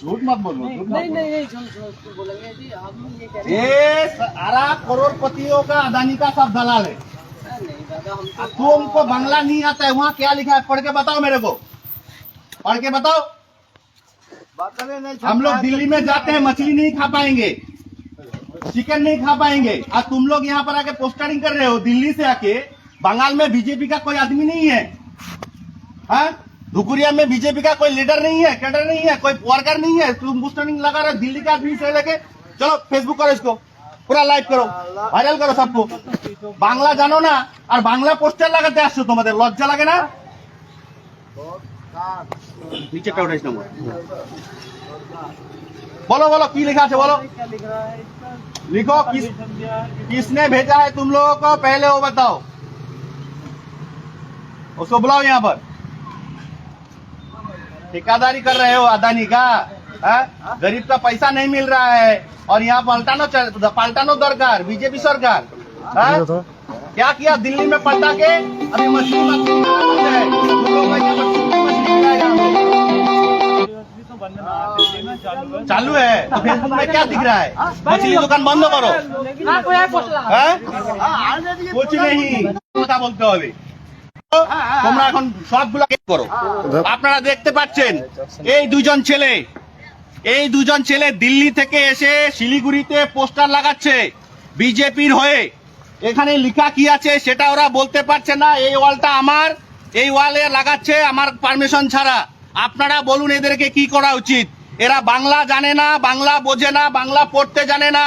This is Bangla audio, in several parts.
झूठ मत बोलो झूठ मत नहीं नहीं नहीं झूठ झूठ बोलेंगे जी हम ये कह रहे ये सारा करोड़पतियों का अदानी का सब दलाल है। नहीं दादा हम तो तुमको बंगला नहीं आता है वहाँ क्या लिखा है? पढ़ के बताओ मेरे को। पढ़ के बताओ। हम लोग दिल्ली में जाते हैं मछली नहीं खा पाएँगे। चिकन नहीं खा पाएँगे। आज तुम लोग यहाँ पर आके पोस्टरिंग कर रहे हो दिल्ली से आके। बंगाल में बीजेपी का कोई आदमी नहीं है। हाँ? धुकुरिया में बीजेपी का कोई लीडर नहीं है कैडर नहीं है कोई वर्कर नहीं है तुम पोस्टरिंग लगा रहे हो दिल्ली का आदमी से लेके चलो फेसबुक करो इसको पूरा लाइव करो ভাইরাল করো সবকো বাংলা জানো না আর বাংলা পোস্টার লাগাতে আসছো তোমাদের লজ্জা লাগে না নিচেটা উঠাইস নম্বর বলো বলো কি লেখা আছে বলো क्या लिख रहा है इसका लिखो किस किसने भेजा है तुम लोगों को पहले वो बताओ उसको बुलाओ यहाँ पर ठेकादारी कर रहे हो अदानी का? हाँ? गरीब का पैसा नहीं मिल रहा है। और यहाँ पलटानो पलटानो दरकार बीजेपी सरकार। हाँ? तो- क्या किया दिल्ली में पलटा के? अभी मशीन चालू है। तो क्या दिख रहा है? मछली दुकान बंद करो। हाँ? कुछ नहीं। बोलते हो अभी? তোমরা এখন সবগুলা করো। আপনারা দেখতে পাচ্ছেন, এই দুজন ছেলে, এই দুজন ছেলে দিল্লি থেকে এসে শিলিগুড়িতে পোস্টার লাগাচ্ছে বিজেপির হয়ে। এখানে লেখা কি আছে সেটা ওরা বলতে পারছে না, এই ওয়ালটা আমার, এই ওয়ালে লাগাচ্ছে আমার পারমিশন ছাড়া। আপনারা বলুন এদেরকে কি করা উচিত। এরা বাংলা জানে না, বাংলা বোঝে না, বাংলা পড়তে জানে না,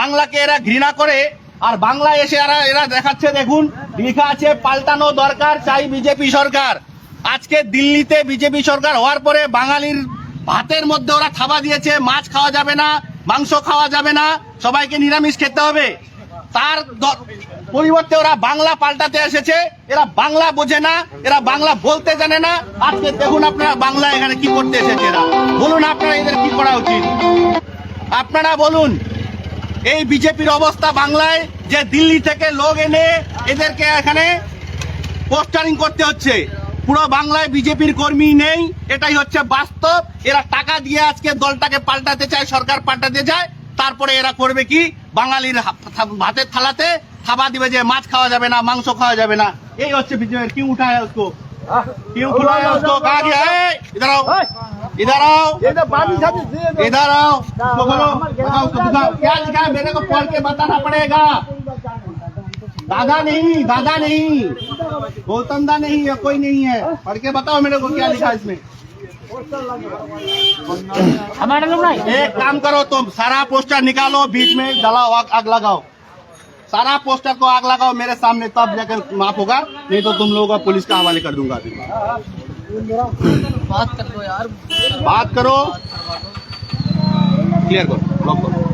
বাংলাকে এরা ঘৃণা করে। আর বাংলা এসে এরা এরা দেখাচ্ছে, দেখুন লেখা আছে, পাল্টানো দরকার, চাই বিজেপি সরকার। আজকে দিল্লিতে বিজেপি সরকার হওয়ার পরে বাঙালির ভাতের মধ্যে ওরা থাবা দিয়েছে, মাছ খাওয়া যাবে না, মাংস খাওয়া যাবে না, সবাইকে নিরামিষ খেতে হবে। তার পরিবর্তে ওরা বাংলা পাল্টাতে এসেছে, এরা বাংলা বোঝে না, এরা বাংলা বলতে জানে না। আজকে দেখুন আপনারা বাংলা এখানে কি করতে এসেছে এরা। বলুন আপনারা এদের কি করা উচিত। আপনারা বলুন এই বিজেপির অবস্থা বাংলায় যে দিল্লি থেকে লোক এনে এদেরকে এখানে পোস্টারিং করতে হচ্ছে পুরো বাংলায় বিজেপির কর্মী নেই এটাই হচ্ছে বাস্তব এরা টাকা দিয়ে আজকে দলটাকে পাল্টাতে চায় সরকার পাল্টাতে চায় তারপরে এরা করবে কি বাঙালির হা- থা- ভাতের থালাতে খাবার দিবে যে মাছ খাওয়া যাবে না মাংস খাওয়া যাবে না এই হচ্ছে বিজেপির কি উঠায় उसको क्यों बुलाया उसको कहा गया है इधर आओ इधर आओ। इधर आओ। उसको बोलो बताओ उसको दिखाओ क्या लिखा है? मेरे को पढ़ के बताना पड़ेगा। दादा नहीं दादा नहीं। गौतम दा नहीं है कोई नहीं है। पढ़ के बताओ मेरे को क्या लिखा है इसमें। हमारा लोग नहीं। एक काम करो तुम सारा पोस्टर निकालो बीच में जलाओ आग, आग लगाओ। सारा पोस्टर को आग लगाओ मेरे सामने तब जाकर माफ़ होगा नहीं तो तुम लोगों को पुलिस का हवाले कर दूँगा। अभी बात कर लो यार। बात करो। क्लियर करो। ब्लॉक करो।